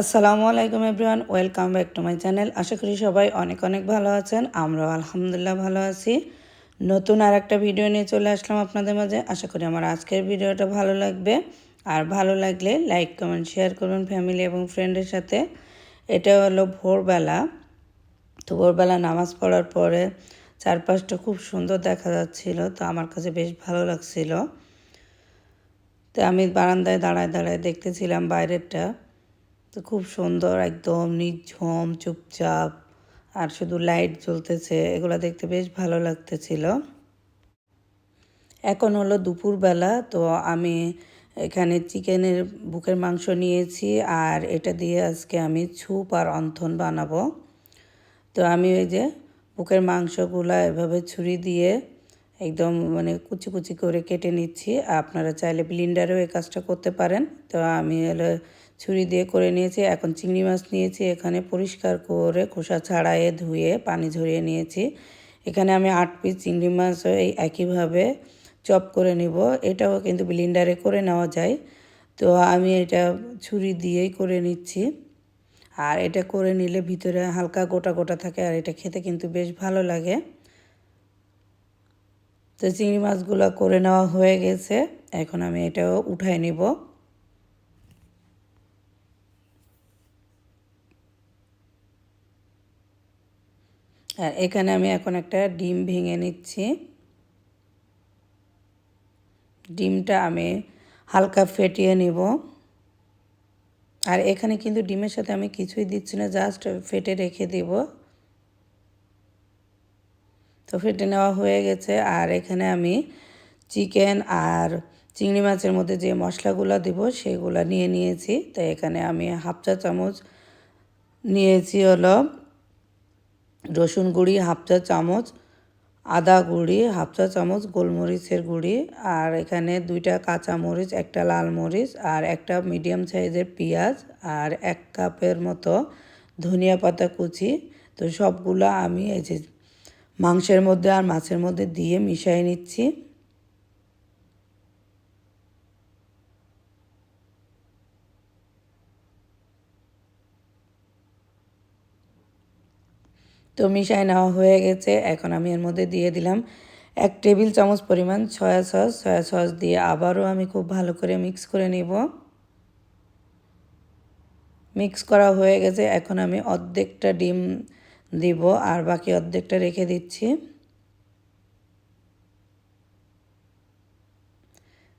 আসসালামু আলাইকুম everyone, welcome back to my channel. আশা করি সবাই অনেক অনেক ভালো আছেন, আমরাও আলহামদুলিল্লাহ ভালো আছি। নতুন আর একটা ভিডিও নিয়ে চলে আসলাম আপনাদের মাঝে। আশা করি আমার আজকের ভিডিওটা ভালো লাগবে। আর ভালো লাগলে লাইক, কমেন্ট, শেয়ার করুন ফ্যামিলি এবং ফ্রেন্ডের সাথে। এটা হলো ভোরবেলা। তো ভোরবেলা নামাজ পড়ার পরে চারপাশটা খুব সুন্দর দেখা যাচ্ছিল, তো আমার কাছে বেশ ভালো লাগছিল। তো আমি বারান্দায় দাঁড়ায় দাঁড়ায় দেখতেছিলাম বাইরেরটা। তো খুব সুন্দর, একদম নির্ঝম, চুপচাপ, আর শুধু লাইট জ্বলতেছে, এগুলো দেখতে বেশ ভালো লাগতেছিল। এখন হলো দুপুরবেলা, তো আমি এখানে চিকেনের বুকের মাংস নিয়েছি, আর এটা দিয়ে আজকে আমি ছুপ আর অন্থন বানাবো। তো আমি ওই যে বুকের মাংসগুলো এভাবে ছুরি দিয়ে একদম মানে কুচি কুচি করে কেটে নিচ্ছি। আপনারা চাইলে ব্লিন্ডারেও এই কাজটা করতে পারেন। তো আমি এলো ছুরি দিয়ে করে নিয়েছি, এখন চিংড়ি মাছ নিয়েছি, এখানে পরিষ্কার করে খোসা ছাড়াইয়ে ধুয়ে পানি ঝরিয়ে নিয়েছি। এখানে আমি আট পিস চিংড়ি মাছ এই একইভাবে চপ করে নিব, এটাও কিন্তু ব্লিন্ডারে করে নেওয়া যায়। তো আমি এটা ছুরি দিয়েই করে নিচ্ছি। আর এটা করে নিলে ভিতরে হালকা গোটা গোটা থাকে আর এটা খেতে কিন্তু বেশ ভালো লাগে। তো চিংড়ি মাছগুলো করে নেওয়া হয়ে গেছে, এখন আমি এটাও উঠাই নিব। আর এখানে আমি এখন একটা ডিম ভেঙে নিচ্ছি। ডিমটা আমি হালকা ফেটিয়ে নিব। আর এখানে কিন্তু ডিমের সাথে আমি কিছুই দিচ্ছি না, জাস্ট ফেটে রেখে দিব। তো ফেটে নেওয়া হয়ে গেছে। আর এখানে আমি চিকেন আর চিংড়ি মাছের মধ্যে যে মশলাগুলো দিব, সেগুলো নিয়ে নিয়েছি। তো এখানে আমি হাফ চা চামচ নিয়েছি হলো রসুন গুঁড়ি, হাফ চা চামচ, আদা গুঁড়ি, হাফ চা চামচ, গোলমরিচের গুঁড়ি, আর এখানে দুইটা কাঁচা মরিচ, একটা লাল মরিচ, আর একটা মিডিয়াম সাইজের পেঁয়াজ, আর এক কাপের মতো ধনিয়া পাতা কুচি। তো সবগুলো আমি এই যে মাংসের মধ্যে আর মাছের মধ্যে দিয়ে মিশিয়ে নিচ্ছি। তো মিশায় নেওয়া হয়ে গেছে। এখন আমি এর মধ্যে দিয়ে দিলাম এক টেবিল চামচ পরিমাণ সয়া সস। সয়া সস দিয়ে আবারও আমি খুব ভালো করে মিক্স করে নিব। মিক্স করা হয়ে গেছে। এখন আমি অর্ধেকটা ডিম দিব আর বাকি অর্ধেকটা রেখে দিচ্ছি।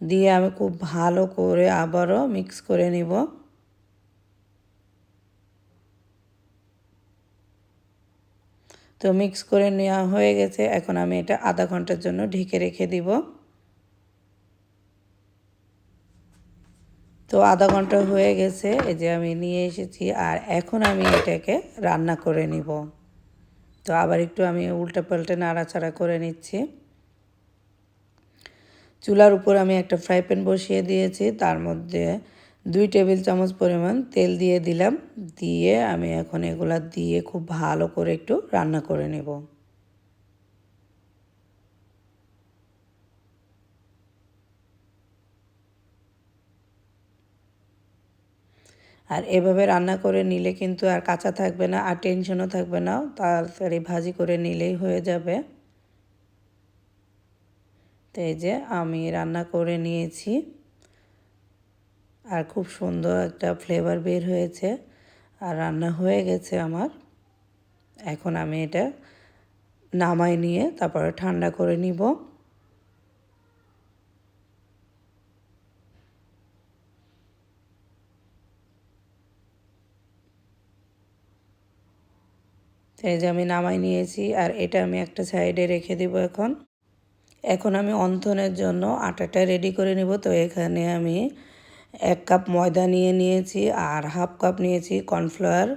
দিয়ে আমি খুব ভালো করে আবারও মিক্স করে নিব। তো মিক্স করে নেওয়া হয়ে গেছে। এখন আমি এটা আধা ঘণ্টার জন্য ঢেকে রেখে দিব। তো আধা ঘণ্টা হয়ে গেছে, এই যে আমি নিয়ে এসেছি আর এখন আমি এটাকে রান্না করে নিব। তো আবার একটু আমি উল্টে পাল্টে নাড়াচাড়া করে নিচ্ছি। চুলার উপর আমি একটা ফ্রাই প্যান বসিয়ে দিয়েছি, তার মধ্যে দুই টেবিল চামচ পরিমাণ তেল দিয়ে দিলাম। দিয়ে আমি এখন এগুলা দিয়ে খুব ভালো করে একটু রান্না করে নেব। আর এভাবে রান্না করে নিলে কিন্তু আর কাঁচা থাকবে না, আর টেনশনও থাকবে না। তাড়াতাড়ি ভাজি করে নিলেই হয়ে যাবে। তো এই যে আমি রান্না করে নিয়েছি। আর খুব সুন্দর একটা ফ্লেভার বের হয়েছে। আর রান্না হয়ে গেছে আমার। এখন আমি এটা নামাই নিয়ে তারপরে ঠান্ডা করে নিব। এই যে আমি নামাই নিয়েছি আর এটা আমি একটা সাইডে রেখে দিব এখন। এখন আমি অন্থনের জন্য আটাটা রেডি করে নিব। তো এখানে আমি এক কাপ ময়দা নিয়ে নিয়েছি আর হাফ কাপ নিয়েছি কর্নফ্লাওয়ার।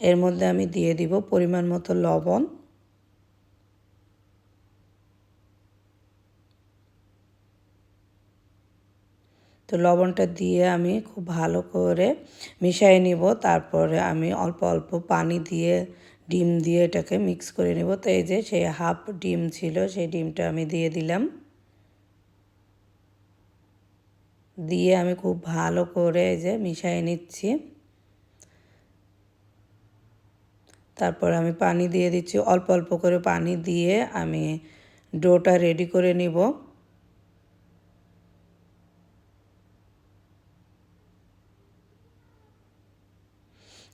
এর মধ্যে আমি দিয়ে দিব পরিমাণ মতো লবণ। তো লবণটা দিয়ে আমি খুব ভালো করে মিশিয়ে নিব। তারপরে আমি অল্প অল্প পানি দিয়ে ডিম দিয়ে এটাকে মিক্স করে নেব। তো এই যে সেই হাফ ডিম ছিল, সেই ডিমটা আমি দিয়ে দিলাম। দিয়ে আমি খুব ভালো করে এই যে মিশিয়ে নিচ্ছি। তারপর আমি পানি দিয়ে দিচ্ছি, অল্প অল্প করে পানি দিয়ে আমি ডোটা রেডি করে নিব।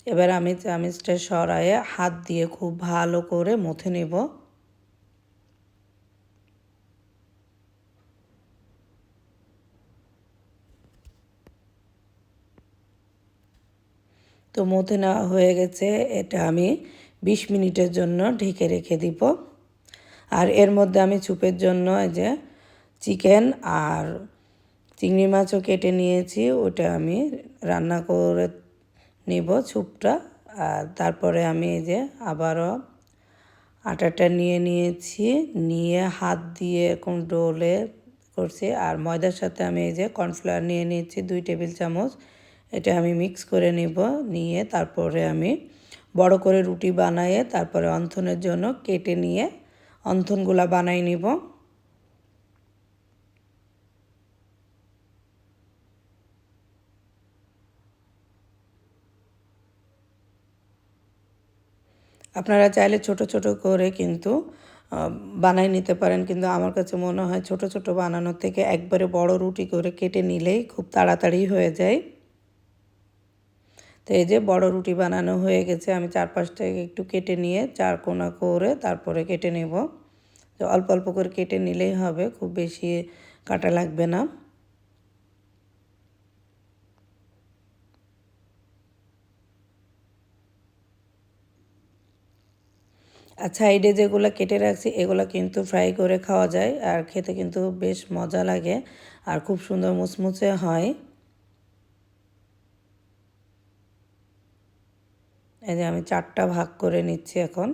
এবার আমি চামিচটা সরায়ে হাত দিয়ে খুব ভালো করে মুথে নেব। তো মুথে নেওয়া হয়ে গেছে, এটা আমি বিশ মিনিটের জন্য ঢেকে রেখে দিব। আর এর মধ্যে আমি চুপের জন্য এই যে চিকেন আর চিংড়ি মাছও কেটে নিয়েছি, ওটা আমি রান্না করে নিব চুপটা। আর তারপরে আমি এই যে আবারও আটাটা নিয়ে নিয়েছি, নিয়ে হাত দিয়ে এরকম ডোলে করছি। আর ময়দার সাথে আমি এই যে কর্নফ্লাওয়ার নিয়ে নিয়েছি, দুই টেবিল চামচ। এটা আমি মিক্স করে নিব, নিয়ে তারপরে আমি বড় করে রুটি বানাইয়ে তারপরে অন্থনের জন্য কেটে নিয়ে অন্থনগুলা বানাই নিব। আপনারা চাইলে ছোট ছোট করে কিন্তু বানাই নিতে পারেন। কিন্তু আমার কাছে মনে হয় ছোট ছোট বানানোর থেকে একবারে বড় রুটি করে কেটে নিলেই খুব তাড়াতাড়ি হয়ে যায়। তো এই যে বড় রুটি বানানো হয়ে গেছে, আমি চার পাঁচটা একটু কেটে নিয়ে চার কোনা করে তারপরে কেটে নেব। তো অল্প অল্প করে কেটে নিলেই হবে, খুব বেশি কাটা লাগবে না। আর সাইডে যেগুলো কেটে রাখছি, এগুলো কিন্তু ফ্রাই করে খাওয়া যায়, আর খেতে কিন্তু বেশ মজা লাগে, আর খুব সুন্দর মুচমুচে হয়। এই যে আমি চারটা ভাগ করে নিচ্ছি এখন।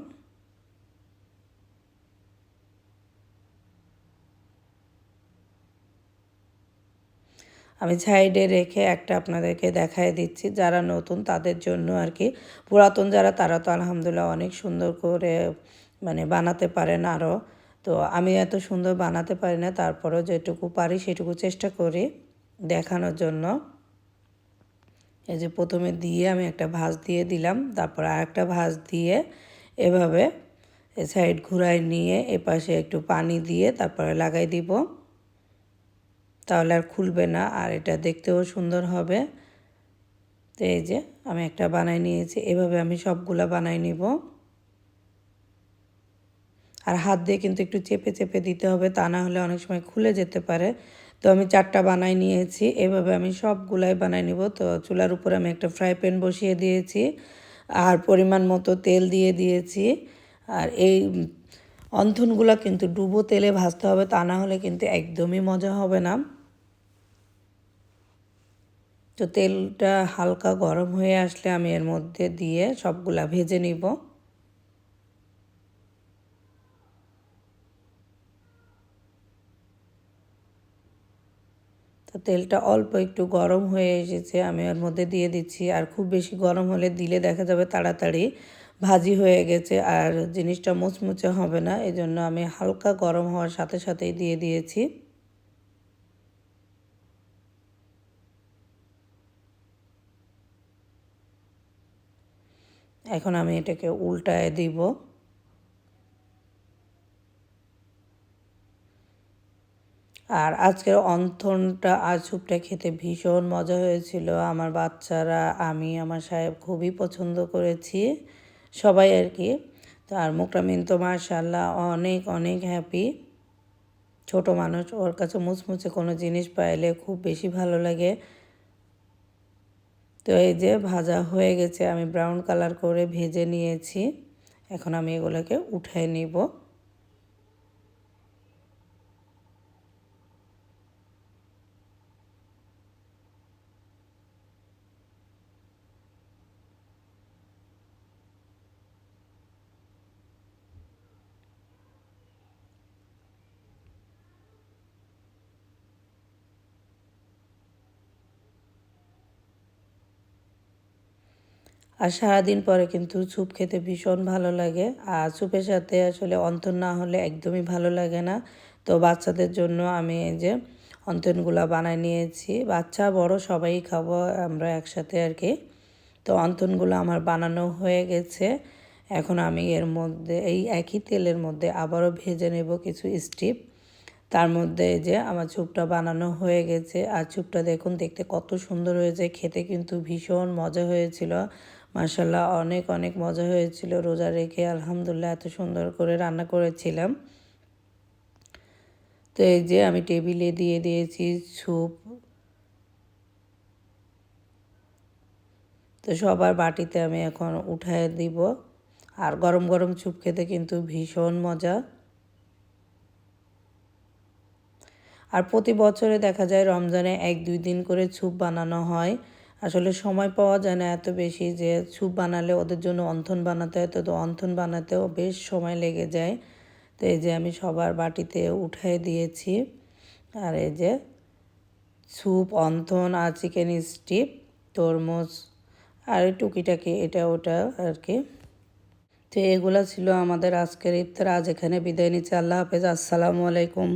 আমি সাইডে রেখে একটা আপনাদেরকে দেখায় দিচ্ছি, যারা নতুন তাদের জন্য আর কি। পুরাতন যারা, তারা তো আলহামদুলিল্লাহ অনেক সুন্দর করে মানে বানাতে পারেন আরও তো আমি এত সুন্দর বানাতে পারি না, তারপরেও যেটুকু পারি সেটুকু চেষ্টা করি দেখানোর জন্য। এই যে প্রথমে দিয়ে আমি একটা ভাঁজ দিয়ে দিলাম, তারপর আর একটা ভাঁজ দিয়ে এভাবে সাইড ঘুরাই নিয়ে এপাশে একটু পানি দিয়ে তারপরে লাগাই দিব। তাহলে আর খুলবে না, আর এটা দেখতেও সুন্দর হবে। তো এই যে আমি একটা বানাই নিয়েছি, এভাবে আমি সবগুলা বানাই নিব। আর হাত দিয়ে কিন্তু একটু চেপে চেপে দিতে হবে, তা না হলে অনেক সময় খুলে যেতে পারে। তো আমি চারটা বানাই নিয়েছি। এভাবে আমি সবগুলাই বানাই নিব। তো চুলার উপরে আমি একটা ফ্রাই প্যান বসিয়ে দিয়েছি। আর পরিমাণ মতো তেল দিয়ে দিয়েছি। আর এই অন্থনগুলো কিন্তু ডুবো তেলে ভাজতে হবে, তা না হলে কিন্তু একদমই মজা হবে না। তো তেলটা হালকা গরম হয়ে আসলে আমি এর মধ্যে দিয়ে সবগুলা ভেজে নিব তো তেলটা অল্প একটু গরম হয়ে এসেছে, আমি ওর মধ্যে দিয়ে দিচ্ছি। আর খুব বেশি গরম হলে দিলে দেখা যাবে তাড়াতাড়ি ভাজি হয়ে গেছে আর জিনিসটা মুচমুচে হবে না, এজন্য আমি হালকা গরম হওয়ার সাথে সাথেই দিয়ে দিয়েছি। এখন আমি এটাকে উল্টায় দিব। আর আজকের অন্থনটা আর স্যুপটা খেতে ভীষণ মজা হয়েছিল। আমার বাচ্চারা, আমি, আমার সাহেব খুবই পছন্দ করেছি, সবাই আর কি। তো আর মুকরামিন তো মার্শাল্লাহ অনেক অনেক হ্যাপি ছোট মানুষ, ওর কাছে মুচমুচে কোনো জিনিস পাইলে খুব বেশি ভালো লাগে। তো এই যে ভাজা হয়ে গেছে, আমি ব্রাউন কালার করে ভেজে নিয়েছি। এখন আমি এগুলোকে উঠাই নিব। আর সারাদিন পরে কিন্তু স্যুপ খেতে ভীষণ ভালো লাগে। আর স্যুপের সাথে আসলে অন্তর না হলে একদমই ভালো লাগে না। তো বাচ্চাদের জন্য আমি এই যে অন্তনগুলো বানায় নিয়েছি। বাচ্চা, বড় সবাই খাব আমরা একসাথে আর কি। তো অন্তনগুলো আমার বানানো হয়ে গেছে। এখন আমি এর মধ্যে, এই একই তেলের মধ্যে আবারও ভেজে নেব কিছু স্টিপ। তার মধ্যে যে আমার চুপটা বানানো হয়ে গেছে। আর চুপটা দেখুন, দেখতে কত সুন্দর হয়েছে। খেতে কিন্তু ভীষণ মজা হয়েছিল। মাসাল্লাহ অনেক অনেক মজা হয়েছিল রোজা রেখে। আলহামদুলিল্লাহ, এত সুন্দর করে রান্না করেছিলাম। তো এই যে আমি টেবিলে দিয়ে দিয়েছি স্যুপ। তো সবার বাটিতে আমি এখন উঠায় দিব। আর গরম গরম চুপ খেতে কিন্তু ভীষণ মজা। আর প্রতি বছরে দেখা যায় রমজানে এক, দুই দিন করে ছুপ বানানো হয়। আসলে সময় পাওয়া যায় না এত বেশি যে ছুপ বানালে ওদের জন্য অন্থন বানাতে হয়, তো অন্থন বানাতেও বেশ সময় লেগে যায়। তো এই যে আমি সবার বাটিতে উঠাই দিয়েছি। আর এই যে স্যুপ, অন্থন আর চিকেন স্টিপ তরমুজ আর টুকিটাকি, এটা ওটা আর কি। তো এগুলো ছিল আমাদের আজকের ইফতার। আজ এখানে বিদায় নিচ্ছি। আল্লাহ হাফেজ। আসসালামু আলাইকুম।